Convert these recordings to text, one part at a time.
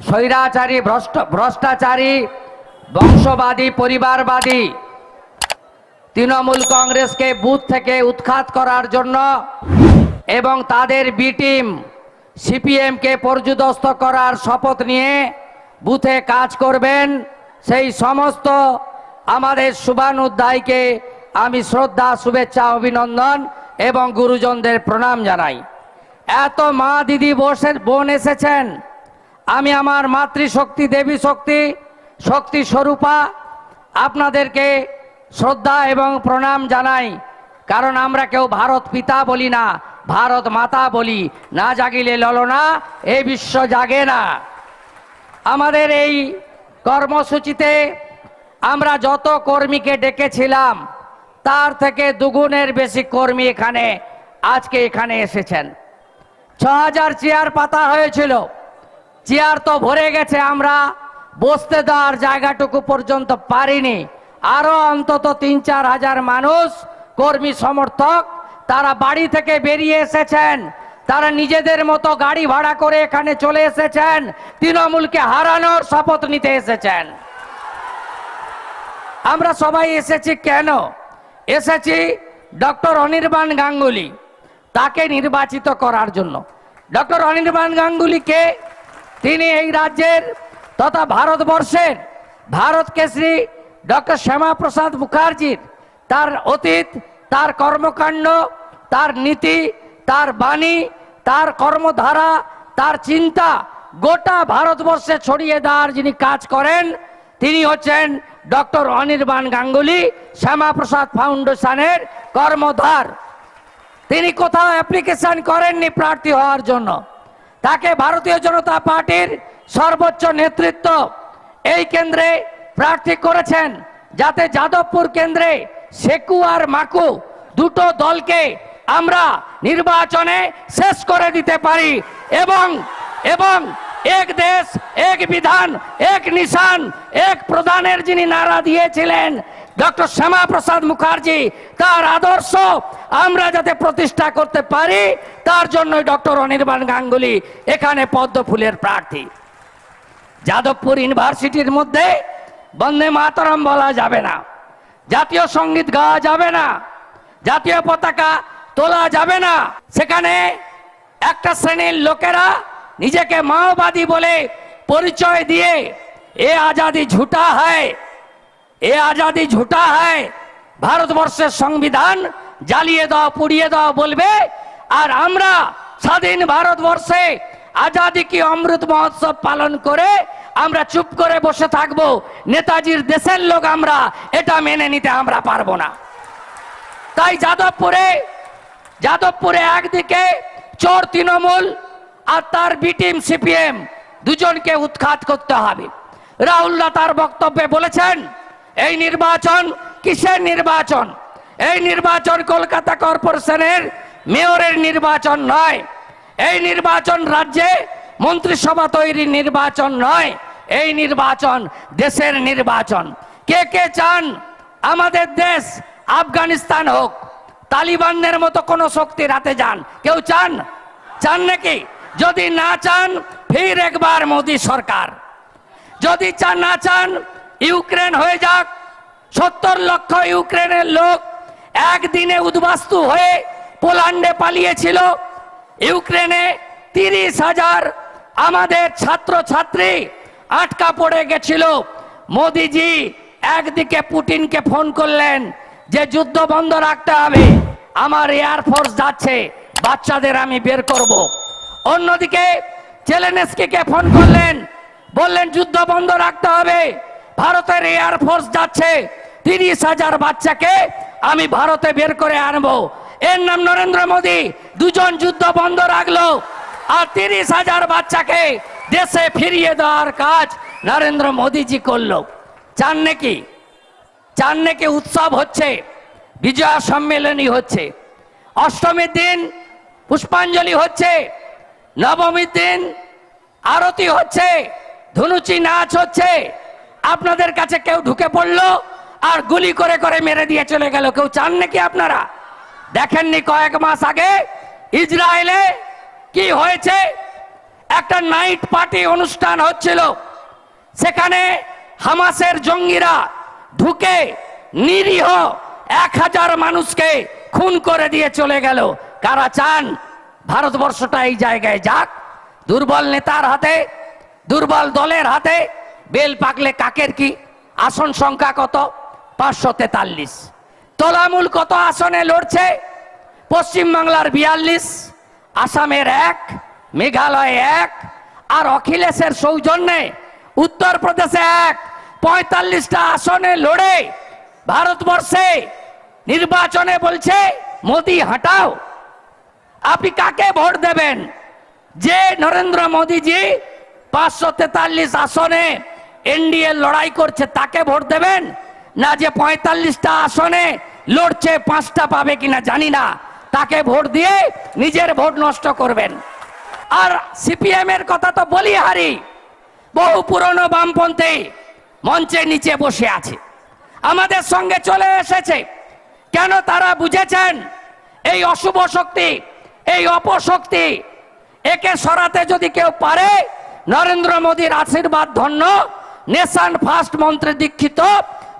স্বৈরাচারী, ভ্রষ্ট, ভ্রষ্টাচারী, বংশবাদী, পরিবারবাদী, তৃণমূল কংগ্রেসকে বুথ থেকে উৎখাত করার জন্য এবং তাদের বি টিম সিপিএমকে পর্যুদস্ত করার শপথ নিয়ে বুথে কাজ করবেন। সেই সমস্ত আমাদের শুভানুধ্যায়কে আমি শ্রদ্ধা, শুভেচ্ছা, অভিনন্দন এবং গুরুজনদের প্রণাম জানাই। এত মা দিদি বসে, বোন এসেছেন। আমি আমার মাতৃশক্তি দেবী শক্তি শক্তি স্বরূপা আপনাদেরকে শ্রদ্ধা এবং প্রণাম জানাই। কারণ আমরা কেউ ভারত পিতা বলি না, ভারত মাতা বলি। না জাগিলে ললনা এই বিশ্ব জাগে না। আমাদের এই কর্মসূচিতে আমরা যত কর্মীকে ডেকেছিলাম, তার থেকে দুগুণের বেশি কর্মী এখানে, আজকে এখানে এসেছেন। ছ হাজার চেয়ার পাতা হয়েছিল। চেয়ার তো ভরে গেছে আমরা। বসতে দেওয়ার জায়গাটুকু পর্যন্ত পারিনি। আরও অন্তত তিন চার হাজার মানুষ, কর্মী সমর্থক, তারা বাড়ি থেকে বেরিয়ে এসেছেন। তারা নিজেদের মতো গাড়ি ভাড়া করে এখানে চলে এসেছেন। তৃণমূলকে হারানোর শপথ নিতে এসেছেন। আমরা সবাই এসেছি কেন? এসেছি ডক্টর অনির্বাণ গাঙ্গুলি, তাকে নির্বাচিত করার জন্য। ডক্টর অনির্বাণ গাঙ্গুলিকে তিনি এই রাজ্যের তথা ভারতবর্ষের ভারত কেশরী ডক্টর শ্যামাপ্রসাদ মুখার্জির তার অতীত, তার কর্মকাণ্ড, তার নীতি, তার বাণী, তার কর্মধারা, তার চিন্তা গোটা ভারতবর্ষে ছড়িয়ে দেওয়ার যিনি কাজ করেন, তিনি হচ্ছেন ডক্টর অনির্বাণ গাঙ্গুলি, শ্যামাপ্রসাদ ফাউন্ডেশনের কর্মধার। তিনি কোথাও অ্যাপ্লিকেশন করেননি প্রার্থী হওয়ার জন্য। তাকে ভারতীয় জনতা পার্টির সর্বোচ্চ নেতৃত্ব এই কেন্দ্রে প্রার্থী করেছেন যাতে যাদবপুর কেন্দ্রে সেকু আর মাকু দুটো দলকে আমরা নির্বাচনে শেষ করে দিতে পারি এবং এবং এক দেশ, এক বিধান, এক নিশান, এক প্রধানের যিনি নারা দিয়েছিলেন, ডক্টর শ্যামা প্রসাদ মুখার্জি, তার আদর্শ আমরা যাতে প্রতিষ্ঠা করতে পারি, তার জন্যই ডক্টর অনির্বাণ গাঙ্গুলি এখানে পদ্ম ফুলের প্রার্থী। যাদবপুর ইউনিভার্সিটির মধ্যে বন্দে মাতরম বলা যাবে না, জাতীয় সংগীত গাওয়া যাবে না, জাতীয় পতাকা তোলা যাবে না। সেখানে একটা শ্রেণির লোকেরা নিজেকে মাওবাদী বলে পরিচয় দিয়ে, এ আজাদি ঝুটা হয়, এ আজাদি ঝুটা হয়, ভারতবর্ষের সংবিধান জ্বালিয়ে দাও, পুড়িয়ে দাও, বলবে। আর আমরা স্বাধীন ভারতবর্ষে আজাদি কি অমৃত মহোৎসব পালন করে আমরা চুপ করে বসে থাকব? নেতাজির দেশের লোক আমরা, এটা মেনে নিতে আমরা পারব না। তাই যাদবপুরে যাদবপুরে একদিকে চোর তৃণমূল আর তার বিটিম সিপিএম দুজনকে উৎখাত করতে হবে। রাহুল্লা তার বক্তব্যে বলেছেন, এই নির্বাচন কিসের নির্বাচন? এই নির্বাচন কলকাতা কর্পোরেশনের মেয়রের নির্বাচন নয়। এই নির্বাচন রাজ্যে মন্ত্রিসভা তৈরির নির্বাচন নয়। এই নির্বাচন দেশের নির্বাচন। কে কে চান আমাদের দেশ, আফগানিস্তান হোক, তালিবানদের মতো কোন শক্তির হাতে যান। কেউ চান? চান নাকি? যদি না চান, ফির একবার মোদী সরকার। যদি চান, না চান, ইউক্রেন হয়ে যাক। সত্তর লক্ষ ইউক্রেনের লোক একদিনে উদ্বাস্তু হয়ে পোল্যান্ডে পালিয়েছিল। ইউক্রেনে তিরিশ হাজার আমাদের ছাত্র ছাত্রী আটকা পড়ে গেছিল। মোদিজি একদিকে পুটিনকে ফোন করলেন যে, যুদ্ধ বন্ধ রাখতে হবে। আমার এয়ারফোর্স যাচ্ছে, বাচ্চাদের আমি বের করব। অন্যদিকে জেলেনস্কিকে ফোন করলেন। বললেন, যুদ্ধ বন্ধ রাখতে হবে। ভারতের এয়ারফোর্স যাচ্ছে। তিরিশ হাজার বাচ্চাকে আমি ভারতে বের করে আনব। এর নাম নরেন্দ্র মোদী। দুজন যুদ্ধ বন্ধ রাখল। আর তিরিশ হাজার বাচ্চাকে দেশে ফিরিয়ে দেওয়ার কাজ নরেন্দ্র মোদীজি করল। চান নাকি? চার নাকি উৎসব হচ্ছে? বিজয়া সম্মেলনী হচ্ছে। অষ্টমীর দিন পুষ্পাঞ্জলি হচ্ছে। নবমীর দিন আরতি হচ্ছে, ধনুচি নাচ হচ্ছে। আপনাদের কাছে কেউ ঢুকে পড়ল আর গুলি করে করে মেরে দিয়ে চলে গেল। কেউ চান নাকি আপনারা? দেখেননি কয়েক মাস আগে ইসরায়েলে কি হয়েছে? একটা নাইট পার্টি অনুষ্ঠান হচ্ছিল। সেখানে হামাসের জঙ্গিরা ঢুকে নিরীহ এক হাজার মানুষকে খুন করে দিয়ে চলে গেল। কারা চান? ভারতবর্ষটা এই জায়গায় যাক। দুর্বল নেতার হাতে, দুর্বল দলের হাতে বেল পাকলে কাকের কি? আসন সংখ্যা কত? পাঁচশো তেতাল্লিশ। তলামূল কত আসনে লড়ছে? পশ্চিমবাংলার বিয়াল্লিশ, আসামের এক, মেঘালয় এক, আর অখিলেশের সৌজন্যে উত্তরপ্রদেশে এক। পঁয়তাল্লিশটা আসনে লড়ে ভারতবর্ষে নির্বাচনে বলছে, মোদি, হাঁটাও। আপনি কাকে ভোট দেবেন? যে নরেন্দ্র মোদীজি পাঁচশো তেতাল্লিশ আসনে এনডিএ লড়াই করছে, তাকে ভোট দেবেন? না যে পঁয়তাল্লিশটা আসনে লড়ছে, পাঁচটা পাবে কিনা জানি না। তাকে ভোট দিয়ে নিজের ভোট নষ্ট করবেন। আর সিপিএম এর কথা তো বলি, হারি। বহু পুরনো বামপন্থী মঞ্চে নিচে বসে আছে। আমাদের সঙ্গে চলে এসেছে। কেন তারা বুঝেছেন? এই অশুভ শক্তি এই অপশক্তি একে সরাতে যদি কেউ পারে, নরেন্দ্র মোদীর আশীর্বাদ ধন্য, নেশন ফার্স্ট মন্ত্রে দীক্ষিত,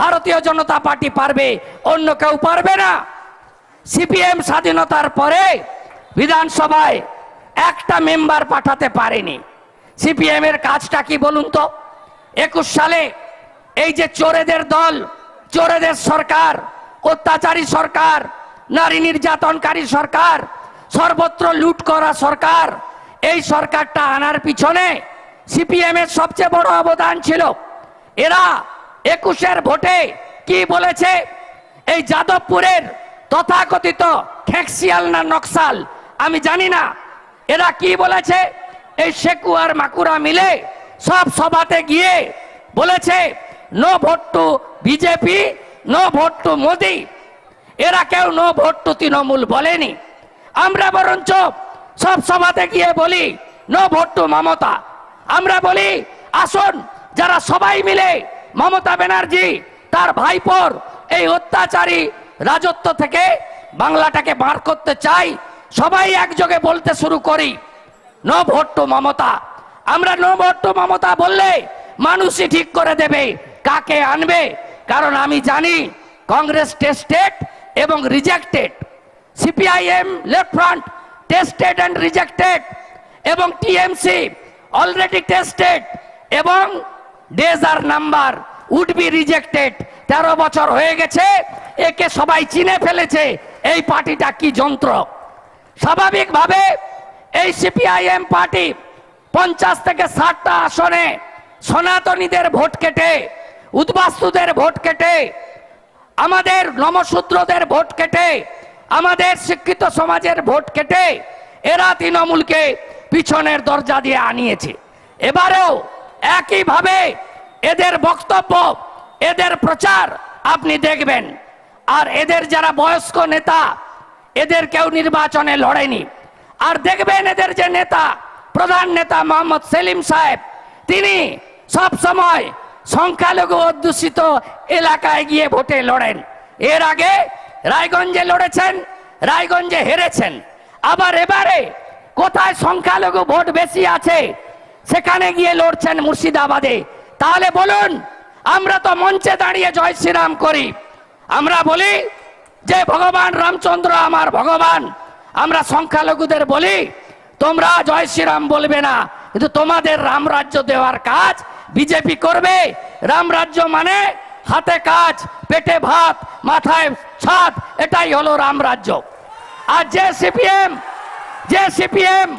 ভারতীয় জনতা পার্টি পারবে, অন্য কেউ পারবে না। সিপিএম স্বাধীনতার পরে বিধানসভায় একটা মেম্বার পাঠাতে পারেনি। সিপিএম এর কাজটা কি বলুন তো? একুশ সালে এই যে চোরেদের দল, চোরেদের সরকার, অত্যাচারী সরকার, নারী নির্যাতনকারী সরকার সর্বত্র লুট করা সরকার। এই সরকারটা আনার পিছনে সিপিএম এর সবচেয়ে বড় অবদান ছিল। এরা একুশের ভোটে কি বলেছে? এই যাদবপুরের তথাকথিত খেকসিয়াল না নকশাল, আমি জানি না। এরা কি বলেছে? এই শেকু আর মাকুরা মিলে সব সভাতে গিয়ে বলেছে, no vote to BJP, no vote to Modi. এরা কেউ নো ভোট টু তৃণমূল বলেনি। আমরা বরঞ্চ সব সভাতে গিয়ে বলি, নো ভোট টু মমতা। আমরা বলি, আসুন, যারা সবাই মিলে মমতা ব্যানার্জি, তার ভাইপোর এই অত্যাচারী রাজত্ব থেকে বাংলাটাকে বার করতে চাই, সবাই একযোগে বলতে শুরু করি, নো ভোট টু মমতা। আমরা নো ভোট টু মমতা বললে মানুষই ঠিক করে দেবে কাকে আনবে, কারণ আমি জানি কংগ্রেস টেস্টেড এবং rejected. CPIM left front tested and rejected এবং টিএমসি অলরেডি টেস্টেড এবং days are number would be rejected তেরো বছর হয়ে গেছে, একে সবাই চিনে ফেলেছে, এই পার্টিটা কি যন্ত্র? স্বাভাবিকভাবে এই সিপিআইএম পার্টি পঞ্চাশ থেকে ষাটটা আসনে সনাতনীদের ভোট কেটে, উদ্বাস্তুদের ভোট কেটে, আমাদের নমশূদ্রদের ভোট কেটে আমাদের শিক্ষিত সমাজের ভোট কেটে এরা তৃণমূলকে পিছনের দরজা দিয়ে আনিয়েছে। এবারেও একইভাবে এদের বক্তব্য, এদের প্রচার আপনি দেখবেন। আর এদের যারা বয়স্ক নেতা, এদের কেউ নির্বাচনে লড়েনি। আর দেখবেন এদের যে নেতা, প্রধান নেতা মোহাম্মদ সেলিম সাহেব, তিনি সব সময় সংখ্যালঘু অধ্যুষিত এলাকায় গিয়ে ভোটে লড়েন। এর আগে রায়গঞ্জে লড়েছেন, রায়গঞ্জে হেরেছেন। আবার এবারে কোথায় সংখ্যালঘু ভোট বেশি আছে, সেখানে গিয়ে লড়ছেন মুর্শিদাবাদে। তাহলে বলুন, আমরা তো মঞ্চে দাঁড়িয়ে জয় শ্রীরাম করি। আমরা বলি যে, ভগবান রামচন্দ্র আমার ভগবান। আমরা সংখ্যালঘুদের বলি, তোমরা জয় শ্রীরাম বলবে না। কিন্তু তোমাদের রাম রাজ্য দেওয়ার কাজ বিজেপি করবে। রাম রাজ্য মানে হাতে কাজ, পেটে ভাত, মাথায় ছাদ এটাই হলো রাম রাজ্য আর যে সিপিএম যে সিপিএম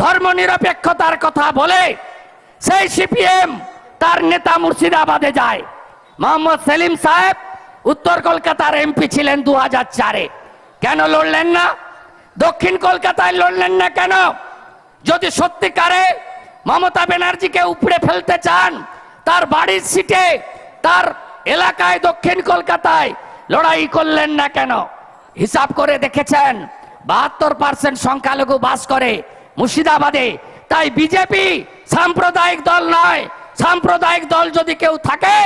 ধর্ম নিরপেক্ষতার কথা বলে, সেই সিপিএম তার নেতা মুর্শিদাবাদে যায়। মোহাম্মদ সেলিম সাহেব উত্তর কলকাতার এমপি ছিলেন দু হাজার চারে। কেন লড়লেন না? দক্ষিণ কলকাতায় লড়লেন না কেন? যদি সত্যিকারে মমতা ব্যানার্জিকে উপড়ে ফেলতে চান, তার বাড়ির সিটে, তার এলাকায় দক্ষিণ কলকাতায় লড়াই করলেন না কেন? হিসাব করে দেখেছেন, বাহাত্তর পার্সেন্ট সংখ্যালঘু বাস করে মুর্শিদাবাদে। তাই বিজেপি সাম্প্রদায়িক দল নয়, সাম্প্রদায়িক দল যদি কেউ থাকে,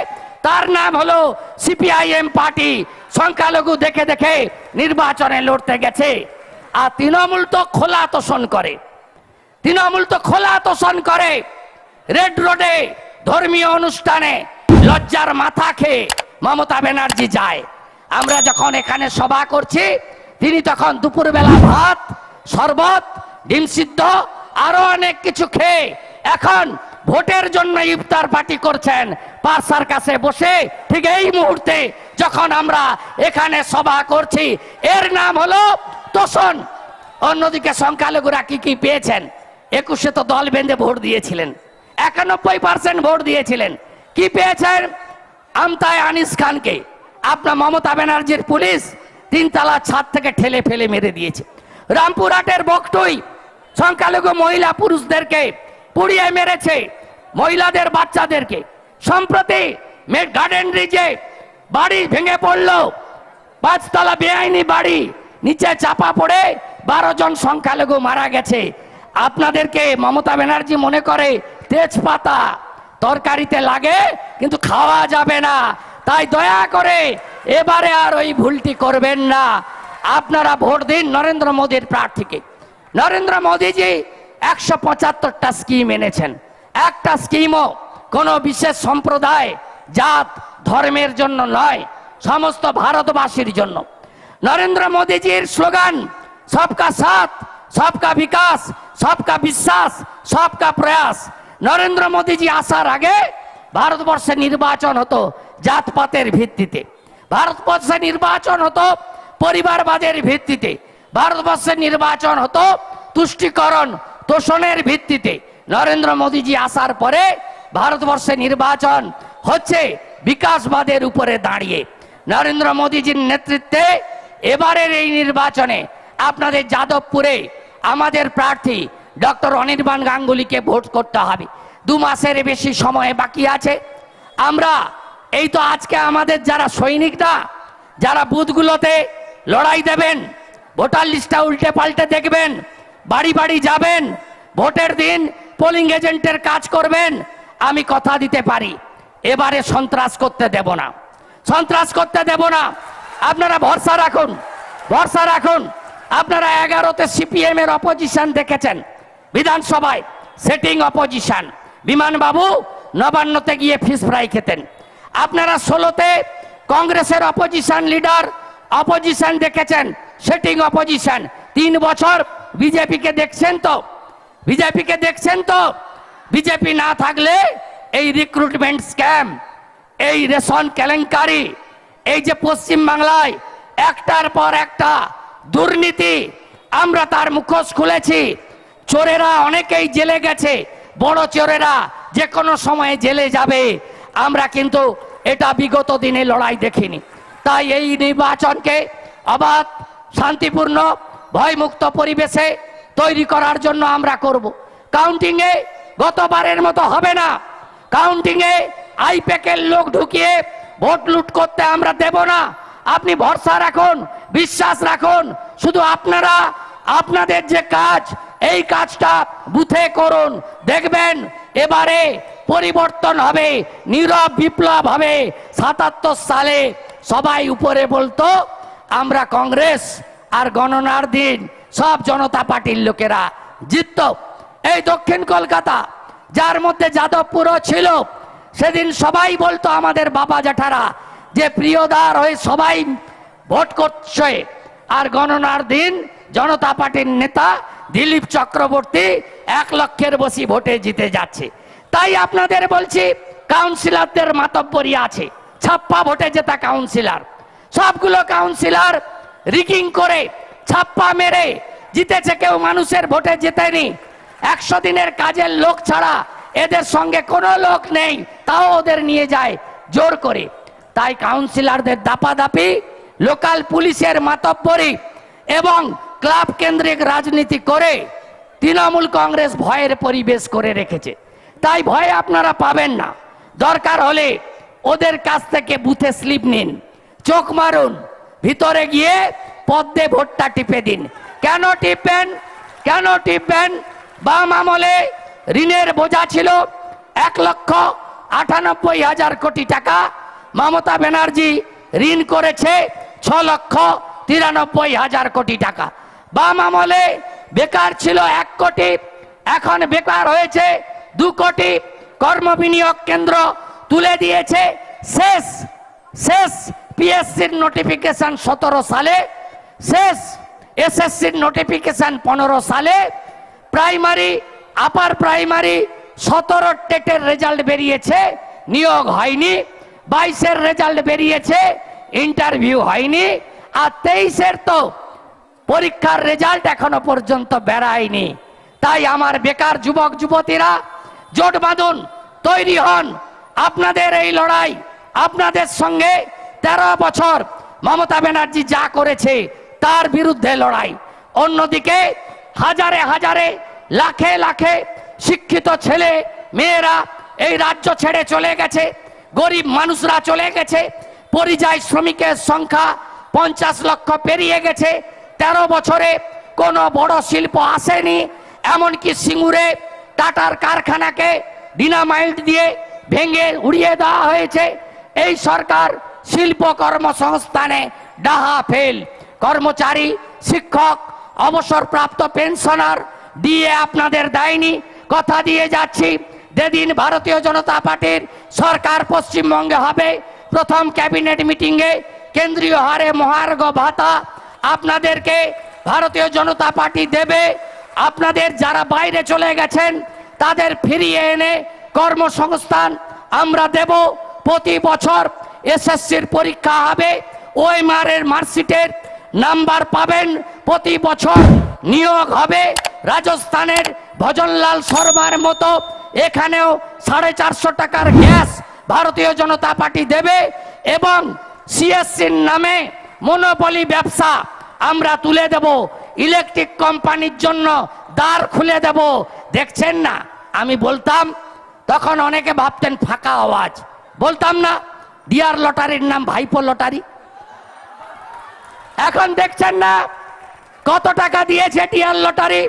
তার নাম হলো সিপিআইএম পার্টি। সংখ্যালঘু দেখে দেখে নির্বাচনে লড়তে গেছে। আর তৃণমূল তো খোলা তোষণ করে। তৃণমূল তো খোলা তোষণ করে। রেড রোডে ধর্মীয় অনুষ্ঠানে লজ্জার মাথা খেয়ে মমতা ব্যানার্জি যায়। আমরা যখন এখানে সভা করছি, তিনি তখন দুপুরবেলা ভাত, শরবত, ডিম সিদ্ধ, আরও অনেক কিছু খেয়ে এখন ভোটের জন্য ইফতার পার্টি করছেন। পার্সার কাছে বসে ঠিক এই মুহূর্তে যখন আমরা এখানে সভা করছি, এর নাম হলো তোষণ। অন্যদিকে সংখ্যালঘুরা কি কি পেয়েছেন? একুশে তো দল বেঁধে ভোট দিয়েছিলেন। একানব্বই পার্সেন্ট ভোট দিয়েছিলেন। কি পেয়েছেন? আমতায় আনিস খানকে। আপনার মমতা ব্যানার্জির পুলিশ তিনতলা ছাদ থেকে ঠেলে ফেলে মেরে দিয়েছে। রামপুরহাটের বকটুই সংখ্যালঘু মহিলা পুরুষদেরকে পুড়িয়ে মেরেছে, মহিলাদের বাচ্চাদেরকে। সম্প্রতি গার্ডেন রিজে বাড়ি ভেঙে পড়ল, পাঁচতলা বেআইনি বাড়ি, নিচে চাপা পড়ে বারো জন সংখ্যালঘু মারা গেছে। আপনাদেরকে মমতা ব্যানার্জি মনে করে, তেজপাতা তরকারিতে লাগে, কিন্তু খাওয়া যাবে না। তাই দয়া করে এবারে আর ওই ভুলটি করবেন না। আপনারা ভোট দিন নরেন্দ্র মোদীর প্রার্থীকে। নরেন্দ্র মোদীজি একশো পঁচাত্তরটা স্কিম এনেছেন। একটা স্কিমও কোনো বিশেষ সম্প্রদায়, জাত, ধর্মের জন্য নয়, সমস্ত ভারতবাসীর জন্য। নরেন্দ্র মোদীজির স্লোগান, সবকা সাথ, সবকা বিকাশ, সবকা বিশ্বাস, সবকা প্রয়াস। নরেন্দ্র মোদীজি আসার আগে ভারতবর্ষে নির্বাচন হতো জাতপাতের ভিত্তিতে। ভারতবর্ষে নির্বাচন হতো পরিবারবাদের ভিত্তিতে। ভারতবর্ষে নির্বাচন হতো তুষ্টিকরণ তোষণের ভিত্তিতে। নরেন্দ্র মোদীজি আসার পরে ভারতবর্ষে নির্বাচন হচ্ছে বিকাশবাদের উপরে দাঁড়িয়ে। নরেন্দ্র মোদীজির নেতৃত্বে এবারের এই নির্বাচনে আপনাদের যাদবপুরে আমাদের প্রার্থী ডক্টর অনির্বাণ গাঙ্গুলিকে ভোট করতে হবে। দু মাসের বেশি সময় বাকি আছে। আমরা এই তো আজকে আমাদের যারা সৈনিকরা, যারা বুথগুলোতে লড়াই দেবেন, ভোটার লিস্টটা উল্টে পাল্টে দেখবেন, বাড়ি বাড়ি যাবেন, ভোটের দিন পোলিং এজেন্টের কাজ করবেন, আমি কথা দিতে পারি। এবারে সন্ত্রাস করতে দেব না। সন্ত্রাস করতে দেব না। আপনারা ভরসা রাখুন ভরসা রাখুন। আপনারা এগারোতে সিপিএম এর অপোজিশন দেখেছেন, বিধানসভায় সেটিং অপোজিশন বিমান বাবু নবান্নতে গিয়ে ফিস ফ্রাই খেতেন। আপনারা ষোলোতে কংগ্রেসের অপোজিশন লিডার অপোজিশন দেখেছেন সেটিং অপোজিশন তিন বছর বিজেপিকে দেখছেন তো? বিজেপিকে দেখছেন তো? বিজেপি না থাকলে এই রিক্রুটমেন্ট স্ক্যাম এই রেশন কেলেঙ্কারি, এই যে পশ্চিম বাংলায় একটার পর একটা দুর্নীতি, আমরা তার মুখোশ খুলেছি। চোরেরা অনেকেই জেলে গেছে, বড় চোরেরা যে কোনো সময়ে জেলে যাবে। আমরা কিন্তু এটা বিগত দিনে লড়াই দেখিনি। তাই এই নির্বাচনকে আবার শান্তিপূর্ণ, ভয়মুক্ত পরিবেশে তৈরি করার জন্য আমরা করব। কাউন্টিংয়ে গতবারের মতো হবে না। কাউন্টিংয়ে আইপ্যাকের লোক ঢুকিয়ে ভোট লুট করতে আমরা দেব না। আপনি ভরসা রাখুন, বিশ্বাস রাখুন, শুধু আপনারা, আপনাদের যে কাজ, এই কাজটা বুথে করুন। দেখবেন এবারে পরিবর্তন হবে, নীরব বিপ্লব হবে। সাতাত্তর সালে সবাই উপরে বলতো, আমরা কংগ্রেস আর গণনার দিন সব জনতা পার্টির লোকেরা জিতত। এই দক্ষিণ কলকাতা, যার মধ্যে যাদবপুরও ছিল, সেদিন সবাই বলতো আমাদের বাবা জ্যাঠারা যে প্রিয়দার হয়ে সবাই ভোট করছে। আর গণনার দিন জনতা পার্টির নেতা দিলীপ চক্রবর্তী এক লক্ষের বসি ভোটে জিতে যাচ্ছে। তাই আপনাদের বলছি কাউন্সিলরদের মাতব্বরি আছে। ছাপ্পা ভোটে জেতা কাউন্সিলর সবগুলো কাউন্সিলর রিগিং করে ছাপ্পা মেরে জিতেছে কেউ, মানুষের ভোটে জেতেনি। একশো দিনের কাজের লোক ছাড়া এদের সঙ্গে কোনো লোক নেই, তাও ওদের নিয়ে যায় জোর করে। তাই কাউন্সিলরদের দাপাদাপি, লোকাল পুলিশের মাতব্বরি এবং ক্লাব কেন্দ্রিক রাজনীতি করে তৃণমূল কংগ্রেস ভয়ের পরিবেশ করে রেখেছে। তাই ভয় আপনারা পাবেন না। দরকার হলে ওদের কাছ থেকে বুথে স্লিপ নিন, চোখ মারুন, ভিতরে গিয়ে পদ্মে ভোটটা টিপে দিন। কেন টিপবেন? কেন টিপবেন? বাম আমলে ঋণের বোঝা ছিল এক লক্ষ আটানব্বই হাজার কোটি টাকা। মমতা ব্যানার্জি ঋণ করেছে ছ লক্ষ তিরানব্বই হাজার কোটি টাকা। বাম আমলে বেকার ছিল এক কোটি, এখন বেকার হয়েছে দু কোটি কর্ম বিনিয়োগ কেন্দ্র তুলে দিয়েছে শেষ শেষ পিএসসির নোটিফিকেশন সতেরো সালে, শেষ এসএসসির নোটিফিকেশন পনেরো সালে প্রাইমারি আপার প্রাইমারি সতেরো টেটের রেজাল্ট বেরিয়েছে, নিয়োগ হয়নি, বাইশের রেজাল্ট বেরিয়েছে ইন্টারভিউ হয়নি, আর তেইশের তো পরীক্ষার রেজাল্ট এখনও পর্যন্ত বেড়ায়নি। তাই আমার বেকার যুবক, যুবতীরা জোট বাঁধুন তৈরি হন। আপনাদের এই লড়াই, আপনাদের সঙ্গে তেরো বছর মমতা ব্যানার্জি যা করেছে তার বিরুদ্ধে লড়াই। অন্যদিকে হাজারে হাজারে, লাখে লাখে শিক্ষিত ছেলে মেয়েরা এই রাজ্য ছেড়ে চলে গেছে, গরিব মানুষরা চলে গেছে, পরিযায়ী শ্রমিকের সংখ্যা পঞ্চাশ লক্ষ পেরিয়ে গেছে, তেরো বছরে কোনো বড় শিল্প আসেনি, এমনকি সিঙ্গুরে টাটার কারখানাকে ডিনামাইট দিয়ে ভেঙে উড়িয়ে দেওয়া হয়েছে। এই সরকার শিল্প কর্মসংস্থানে ডাহা ফেল। কর্মচারী, শিক্ষক, অবসরপ্রাপ্ত পেনশনার দিয়ে আপনাদের দেয়নি। কথা দিয়ে যাচ্ছি, যেদিন ভারতীয় জনতা পার্টির সরকার পশ্চিমবঙ্গে হবে, প্রথম ক্যাবিনেট মিটিংয়ে কেন্দ্রীয় হারে মহার্ঘ ভাতা আপনাদেরকে ভারতীয় জনতা পার্টি দেবে। আপনাদের যারা বাইরে চলে গেছেন, তাদের ফিরিয়ে এনে কর্মসংস্থান আমরা দেব। প্রতি বছর এসএসসির পরীক্ষা হবে ওই মারের মার্কশিটের নাম্বার পাবেন। প্রতি বছর নিয়োগ হবে, রাজস্থানের ভজনলাল শর্মার মতো। এখানেও সাড়ে চারশো টাকার গ্যাস ভারতীয় জনতা পার্টি দেবে এবং সিএসসির নামে মনোপলি ব্যবসা আমরা তুলে দেব। ইলেকট্রিক কোম্পানির জন্য দ্বার খুলে দেব। দেখছেন না? আমি বলতাম, তখন অনেকে ভাবতেন, ফাঁকা আওয়াজ। বলতাম না, ডিয়ার লটারির নাম ভাইপো লটারি। এখন দেখছেন না? কত টাকা দিয়েছে ডিয়ার লটারি?